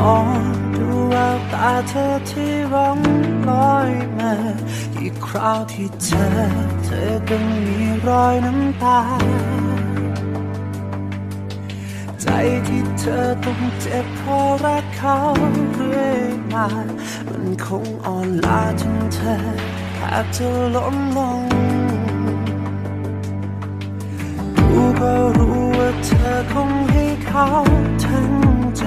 มองดูแววตาเธอที่ร้องลอยมาอีกคราวที่เจอเธอก็มีรอยน้ำตา ใจที่เธอต้องเจ็บเพราะรักเขาเรื่อยมามันคงอ่อนล้าจนเธอแทบจะล้มลงรู้ก็รู้ว่าเธอคงให้เขาทั้งใจ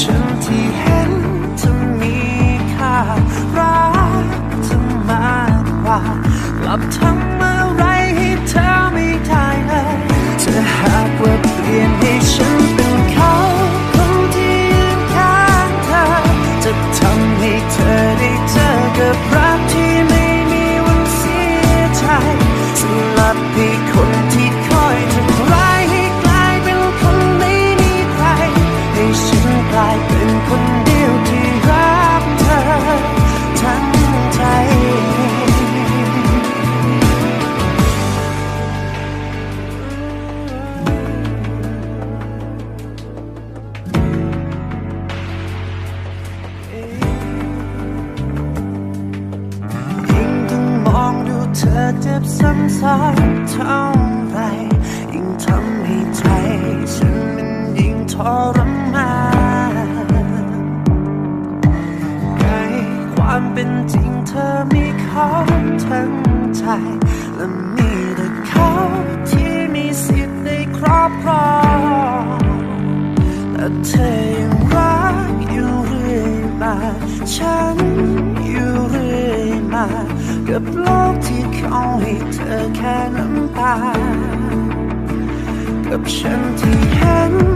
ฉันที่เห็นเธอมีค่ารักเธอมากกว่ากลับทั้ง อเจ็บซ้ำๆเท่าไรยิ่งทำให้ใจฉันมันยิ่งทรมานไกลความเป็นจริงเธอมีเขาทั้งใจและมีแต่เขาที่มีสิทธิ์ในครอบครองแต่เธอยังรักอยู่เรื่อยมา ฉันอยู่เรื่อยมากับโลก เอาให้เธอแค่น้ำตา กับฉันที่เห็น